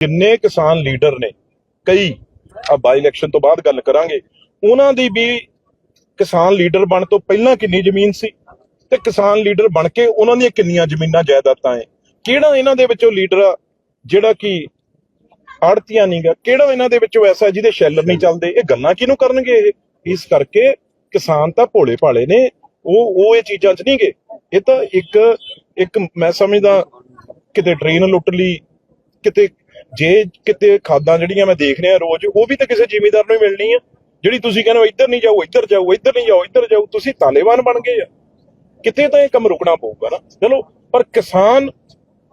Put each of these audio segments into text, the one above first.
ਕਿੰਨੇ ਕਿਸਾਨ ਲੀਡਰ ਨੇ? ਕਈ। ਆ ਬਾਈ ਇਲੈਕਸ਼ਨ ਤੋਂ ਬਾਅਦ ਗੱਲ ਕਰਾਂਗੇ। ਉਹਨਾਂ ਦੀ ਵੀ ਕਿਸਾਨ ਲੀਡਰ ਬਣ ਤੋਂ ਪਹਿਲਾਂ ਕਿੰਨੀ ਜ਼ਮੀਨ ਸੀ? ਤੇ ਕਿਸਾਨ ਲੀਡਰ ਬਣ ਕੇ ਉਹਨਾਂ ਦੀਆਂ ਕਿੰਨੀਆਂ ਜ਼ਮੀਨਾਂ ਜਾਇਦਾਦਾਂ ਹੈ ਕਿਹੜਾ ਇਹਨਾਂ ਦੇ ਵਿੱਚੋਂ ਲੀਡਰ ਆ ਜਿਹੜਾ ਕਿ ਆੜਤੀਆਂ ਨਹੀਂਗਾ ਕਿਹੜਾ ਇਹਨਾਂ ਦੇ ਵਿੱਚੋਂ ਐਸਾ ਜਿਹਦੇ ਸ਼ੈਲਰ ਨਹੀਂ ਚੱਲਦੇ? ਇਹ ਗੱਲਾਂ ਕਿਹਨੂੰ ਕਰਨਗੇ ਇਹ? ਇਸ ਕਰਕੇ ਕਿਸਾਨ ਤਾਂ ਭੋਲੇ ਭਾਲੇ ਨੇ। ਉਹ ਉਹ ਇਹ ਚੀਜ਼ਾਂ 'ਚ ਨਹੀਂਗੇ ਇਹ ਤਾਂ ਇੱਕ ਇੱਕ ਮੈਂ ਸਮਝਦਾ ਕਿਤੇ ਟ੍ਰੇਨ ਲੁੱਟ ਲਈ, ਕਿਤੇ ਜੇ ਕਿਤੇ ਖਾਦਾਂ ਜਿਹੜੀਆਂ ਮੈਂ ਦੇਖ ਰਿਹਾ ਰੋਜ਼, ਉਹ ਵੀ ਤਾਂ ਕਿਸੇ ਜ਼ਿਮੀਂਦਾਰ ਨੂੰ ਹੀ ਮਿਲਣੀ ਆ। ਜਿਹੜੀ ਤੁਸੀਂ ਕਹਿੰਦੇ ਹੋ, ਇੱਧਰ ਨਹੀਂ ਜਾਓ, ਇੱਧਰ ਜਾਓ, ਇੱਧਰ ਨਹੀਂ ਜਾਓ, ਇੱਧਰ ਜਾਓ, ਤੁਸੀਂ ਤਾਲਿਬਾਨ ਬਣ ਗਏ ਆ। ਕਿਤੇ ਤਾਂ ਇਹ ਕੰਮ ਰੁਕਣਾ ਪਊਗਾ ਨਾ। ਚਲੋ, ਪਰ ਕਿਸਾਨ,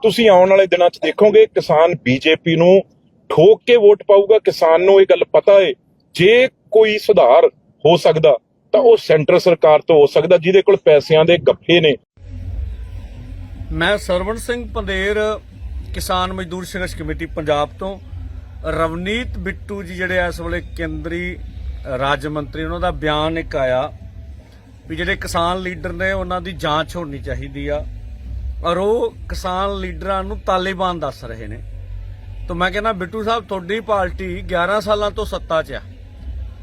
ਤੁਸੀਂ ਆਉਣ ਵਾਲੇ ਦਿਨਾਂ 'ਚ ਦੇਖੋਗੇ, ਕਿਸਾਨ ਬੀਜੇਪੀ ਨੂੰ ਠੋਕ ਕੇ ਵੋਟ ਪਾਊਗਾ। ਕਿਸਾਨ ਨੂੰ ਇਹ ਗੱਲ ਪਤਾ ਏ, ਜੇ ਕੋਈ ਸੁਧਾਰ ਹੋ ਸਕਦਾ, ਤਾਂ ਉਹ ਸੈਂਟਰ ਸਰਕਾਰ ਤੋਂ ਹੋ ਸਕਦਾ, ਜਿਹਦੇ ਕੋਲ ਪੈਸਿਆਂ ਦੇ ਗੱਫੇ ਨੇ। ਮੈਂ ਸਰਵਣ ਸਿੰਘ ਪੰਦੇਰ ਕਿਸਾਨ ਮਜ਼ਦੂਰ ਸੰਘਰਸ਼ ਕਮੇਟੀ ਪੰਜਾਬ ਤੋਂ ਰਵਨੀਤ ਬਿੱਟੂ ਜੀ ਜਿਹੜੇ ਇਸ ਵੇਲੇ ਕੇਂਦਰੀ ਰਾਜ ਮੰਤਰੀ, ਉਹਨਾਂ ਦਾ ਬਿਆਨ ਇੱਕ ਆਇਆ ਵੀ ਜਿਹੜੇ ਕਿਸਾਨ ਲੀਡਰ ਨੇ ਉਹਨਾਂ ਦੀ ਜਾਂਚ ਹੋਣੀ ਚਾਹੀਦੀ ਆ ਔਰ ਉਹ ਕਿਸਾਨ ਲੀਡਰਾਂ ਨੂੰ ਤਾਲਿਬਾਨ ਦੱਸ ਰਹੇ ਨੇ। ਤਾਂ ਮੈਂ ਕਹਿੰਦਾ ਬਿੱਟੂ ਸਾਹਿਬ, ਤੁਹਾਡੀ ਪਾਰਟੀ 11 ਸਾਲਾਂ ਤੋਂ ਸੱਤਾ 'ਚ ਆ।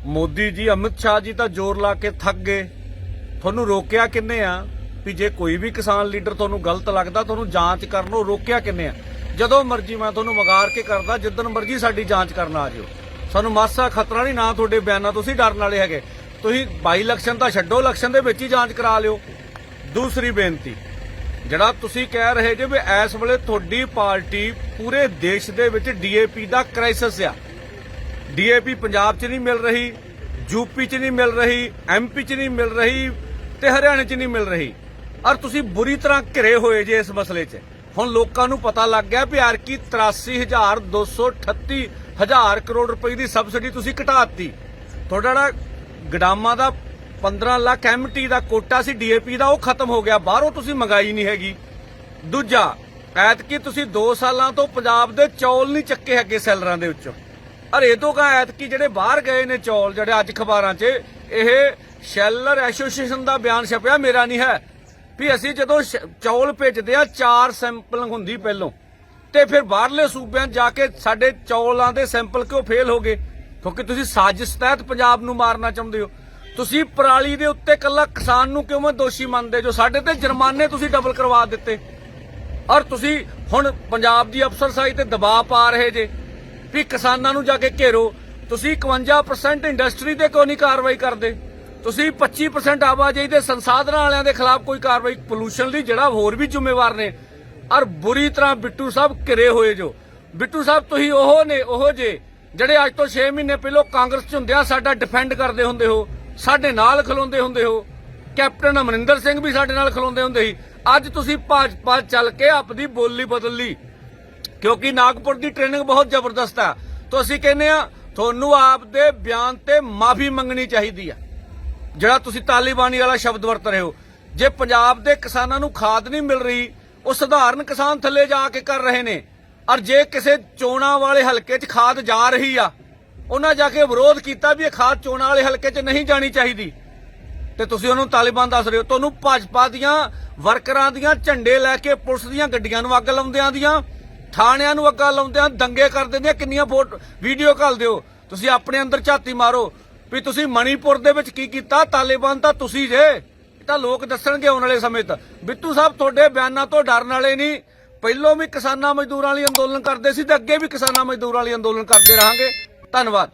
ਮੋਦੀ ਜੀ, ਅਮਿਤ ਸ਼ਾਹ ਜੀ ਤਾਂ ਜ਼ੋਰ ਲਾ ਕੇ ਥੱਕ ਗਏ। ਤੁਹਾਨੂੰ ਰੋਕਿਆ ਕਿੰਨੇ ਆ? ਵੀ ਜੇ ਕੋਈ ਵੀ ਕਿਸਾਨ ਲੀਡਰ ਤੁਹਾਨੂੰ ਗਲਤ ਲੱਗਦਾ, ਤੁਹਾਨੂੰ ਜਾਂਚ ਕਰਨ ਨੂੰ ਰੋਕਿਆ ਕਿੰਨੇ ਆ? ਜਦੋਂ ਮਰਜ਼ੀ ਮੈਂ ਤੁਹਾਨੂੰ ਮਗਾਰ ਕੇ ਕਰਦਾ, ਜਿੱਦਣ ਮਰਜ਼ੀ ਸਾਡੀ ਜਾਂਚ ਕਰਨ ਆ ਜਿਓ। ਸਾਨੂੰ ਮਾਸਾ ਖਤਰਾ ਨਹੀਂ, ਨਾ ਤੁਹਾਡੇ ਬਿਆਨਾਂ ਤੋਂ ਤੁਸੀਂ ਡਰਨ ਵਾਲੇ ਹੈਗੇ। ਤੁਸੀਂ ਬਾਈ ਇਲੈਕਸ਼ਨ ਤਾਂ ਛੱਡੋ, ਇਲੈਕਸ਼ਨ ਦੇ ਵਿੱਚ ਹੀ ਜਾਂਚ ਕਰਾ ਲਿਓ। ਦੂਸਰੀ ਬੇਨਤੀ, ਜਿਹੜਾ ਤੁਸੀਂ ਕਹਿ ਰਹੇ ਜੇ ਵੀ ਇਸ ਵੇਲੇ ਤੁਹਾਡੀ ਪਾਰਟੀ ਪੂਰੇ ਦੇਸ਼ ਦੇ ਵਿੱਚ ਡੀਏਪੀ ਦਾ ਕ੍ਰਾਈਸਿਸ ਆ। ਡੀਏਪੀ ਪੰਜਾਬ 'ਚ ਨਹੀਂ ਮਿਲ ਰਹੀ ਯੂਪੀ 'ਚ ਨਹੀਂ ਮਿਲ ਰਹੀ ਐਮਪੀ 'ਚ ਨਹੀਂ ਮਿਲ ਰਹੀ ਤੇ ਹਰਿਆਣੇ 'ਚ ਨਹੀਂ ਮਿਲ ਰਹੀ। ਔਰ ਤੁਸੀਂ ਬੁਰੀ ਤਰ੍ਹਾਂ ਘਿਰੇ ਹੋਏ ਜੇ ਇਸ ਮਸਲੇ 'ਚ। ਹੁਣ ਲੋਕਾਂ ਨੂੰ ਪਤਾ ਲੱਗ ਗਿਆ ਵੀ ਆਰਕੀ 83238 ਹਜ਼ਾਰ ਕਰੋੜ ਰੁਪਏ ਦੀ ਸਬਸਿਡੀ ਤੁਸੀਂ ਘਟਾਤੀ। ਤੁਹਾਡਾ ਜਿਹੜਾ ਗਡਾਮਾ ਦਾ 15 ਲੱਖ ਐਮਟੀ ਦਾ ਕੋਟਾ ਸੀ ਡੀਏਪੀ ਦਾ, ਉਹ ਖਤਮ ਹੋ ਗਿਆ। ਬਾਹਰੋਂ ਤੁਸੀਂ ਮੰਗਾਈ ਨਹੀਂ ਹੈਗੀ। ਦੂਜਾ, ਐਤਕੀ ਤੁਸੀਂ 2 ਸਾਲਾਂ ਤੋਂ ਪੰਜਾਬ ਦੇ ਚੌਲ ਨਹੀਂ ਚੱਕੇ ਹੈਗੇ ਸੈਲਰਾਂ ਦੇ ਵਿੱਚੋਂ। ਅਰ ਇਹ ਤੋਂ ਕਾ ਐਤਕੀ ਜਿਹੜੇ ਬਾਹਰ ਗਏ ਨੇ ਚੌਲ, ਜਿਹੜੇ ਅੱਜ ਅਖਬਾਰਾਂ 'ਚ, ਇਹ ਸ਼ੈਲਰ ਐਸੋਸੀਏਸ਼ਨ ਦਾ ਬਿਆਨ ਛਪਿਆ, ਮੇਰਾ ਨਹੀਂ ਹੈ। ਵੀ ਅਸੀਂ ਜਦੋਂ ਚੌਲ ਭੇਜਦੇ ਆ ਚਾਰ ਸੈਂਪਲਿੰਗ ਹੁੰਦੀ ਪਹਿਲੋਂ। ਤੇ ਫਿਰ ਬਾਹਰਲੇ ਸੂਬਿਆਂ ਜਾ ਕੇ ਸਾਡੇ ਚੌਲਾਂ ਦੇ ਸੈਂਪਲ ਕਿਉਂ ਫੇਲ ਹੋ ਗਏ? ਕਿਉਂਕਿ ਤੁਸੀਂ ਸਾਜ਼ਿਸ਼ ਤਹਿਤ ਪੰਜਾਬ ਨੂੰ ਮਾਰਨਾ ਚਾਹੁੰਦੇ ਹੋ। ਤੁਸੀਂ ਪਰਾਲੀ ਦੇ ਉੱਤੇ ਕੱਲਾ ਕਿਸਾਨ ਨੂੰ ਕਿਉਂ ਦੋਸ਼ੀ ਮੰਨਦੇ ਜੋ ਸਾਡੇ ਤੇ ਜੁਰਮਾਨੇ ਤੁਸੀਂ ਡਬਲ ਕਰਵਾ ਦਿੱਤੇ? ਔਰ ਤੁਸੀਂ ਹੁਣ ਪੰਜਾਬ ਦੀ ਅਫਸਰਸ਼ਾਹੀ ਤੇ ਦਬਾਅ ਪਾ ਰਹੇ ਜੇ, ਵੀ ਕਿਸਾਨਾਂ ਨੂੰ ਜਾ ਕੇ ਘੇਰੋ। ਤੁਸੀਂ 51% ਇੰਡਸਟਰੀ ਤੇ ਕਿਉਂ ਨਹੀਂ ਕਾਰਵਾਈ ਕਰਦੇ? ਤੁਸੀਂ 25% ਆਵਾਜਾਈ ਦੇ ਸੰਸਾਧਨਾਂ ਵਾਲਿਆਂ ਦੇ ਖਿਲਾਫ ਕੋਈ ਕਾਰਵਾਈ ਪੋਲੂਸ਼ਨ ਲਈ ਜਿਹੜਾ ਹੋਰ ਵੀ ਜ਼ਿੰਮੇਵਾਰ ਨੇ। ਔਰ ਬੁਰੀ ਤਰ੍ਹਾਂ ਬਿੱਟੂ ਸਾਹਿਬ ਘਿਰੇ ਹੋਏ ਜੋ। ਬਿੱਟੂ ਸਾਹਿਬ, ਤੁਸੀਂ ਉਹ ਨੇ, ਉਹ ਜੇ, ਜਿਹੜੇ ਅੱਜ ਤੋਂ 6 ਮਹੀਨੇ ਪਹਿਲਾਂ ਕਾਂਗਰਸ ਚ ਹੁੰਦਿਆਂ ਸਾਡਾ ਡਿਫੈਂਡ ਕਰਦੇ ਹੁੰਦੇ ਹੋ, ਸਾਡੇ ਨਾਲ ਖਲੋਂਦੇ ਹੁੰਦੇ ਹੋ। ਕੈਪਟਨ ਅਮਰਿੰਦਰ ਸਿੰਘ ਵੀ ਸਾਡੇ ਨਾਲ ਖਲੋਂਦੇ ਹੁੰਦੇ ਸੀ। ਅੱਜ ਤੁਸੀਂ ਭਾਜਪਾ ਚੱਲ ਕੇ ਆਪਣੀ ਬੋਲੀ ਬਦਲ ਲਈ। ਕਿਉਂਕਿ ਨਾਗਪੁਰ ਦੀ ਟ੍ਰੇਨਿੰਗ ਬਹੁਤ ਜ਼ਬਰਦਸਤ ਆ। ਤਾਂ ਅਸੀਂ ਕਹਿੰਦੇ ਆ ਤੁਹਾਨੂੰ ਆਪ ਦੇ ਬਿਆਨ ਤੇ ਮਾਫੀ ਮੰਗਣੀ ਚਾਹੀਦੀ ਆ। ਜਿਹੜਾ ਤੁਸੀਂ ਤਾਲਿਬਾਨੀ ਵਾਲਾ ਸ਼ਬਦ ਵਰਤ ਰਹੇ ਹੋ, ਜੇ ਪੰਜਾਬ ਦੇ ਕਿਸਾਨਾਂ ਨੂੰ ਖਾਦ ਨਹੀਂ ਮਿਲ ਰਹੀ, ਉਹ ਸਧਾਰਨ ਕਿਸਾਨ ਥੱਲੇ ਜਾ ਕੇ ਕਰ ਰਹੇ ਨੇ। ਔਰ ਜੇ ਕਿਸੇ ਚੋਣਾਂ ਵਾਲੇ ਹਲਕੇ 'ਚ ਖਾਦ ਜਾ ਰਹੀ ਆ, ਉਹਨਾਂ ਜਾ ਕੇ ਵਿਰੋਧ ਕੀਤਾ ਵੀ ਇਹ ਖਾਦ ਚੋਣਾਂ ਵਾਲੇ ਹਲਕੇ 'ਚ ਨਹੀਂ ਜਾਣੀ ਚਾਹੀਦੀ। ਤੇ ਤੁਸੀਂ ਉਹਨੂੰ ਤਾਲਿਬਾਨ ਦੱਸ ਰਹੇ ਹੋ, ਤੁਹਾਨੂੰ ਭਾਜਪਾ ਦੀਆਂ ਵਰਕਰਾਂ ਦੀਆਂ ਝੰਡੇ ਲੈ ਕੇ ਪੁਲਿਸ ਦੀਆਂ ਗੱਡੀਆਂ ਨੂੰ ਅੱਗ ਲਾਉਂਦਿਆਂ ਦੀਆਂ, ਥਾਣਿਆਂ ਨੂੰ ਅੱਗਾਂ ਲਾਉਂਦਿਆਂ ਦੰਗੇ ਕਰ ਦਿੰਦਿਆਂ, ਕਿੰਨੀਆਂ ਫੋਟ ਵੀਡੀਓ ਘੱਲ ਦਿਓ। ਤੁਸੀਂ ਆਪਣੇ ਅੰਦਰ ਝਾਤੀ ਮਾਰੋ। ਵੀ ਤੁਸੀਂ ਮਣੀਪੁਰ ਦੇ ਵਿੱਚ ਕੀ ਕੀਤਾ? ਤਾਲਿਬਾਨ ਤਾਂ ਤੁਸੀਂ ਜੇ। ਤਾਂ ਲੋਕ ਦੱਸਣਗੇ ਆਉਣ ਵਾਲੇ ਸਮੇਂ ਤੱਕ ਬਿੱਟੂ ਸਾਹਿਬ, ਤੁਹਾਡੇ ਬਿਆਨਾਂ ਤੋਂ ਡਰਨ ਵਾਲੇ ਨਹੀਂ। ਪਹਿਲੋਂ ਵੀ ਕਿਸਾਨਾਂ ਮਜ਼ਦੂਰਾਂ ਲਈ ਅੰਦੋਲਨ ਕਰਦੇ ਸੀ ਤੇ ਅੱਗੇ ਵੀ ਕਿਸਾਨਾਂ ਮਜ਼ਦੂਰਾਂ ਲਈ ਅੰਦੋਲਨ ਕਰਦੇ ਰਹਾਂਗੇ। ਧੰਨਵਾਦ।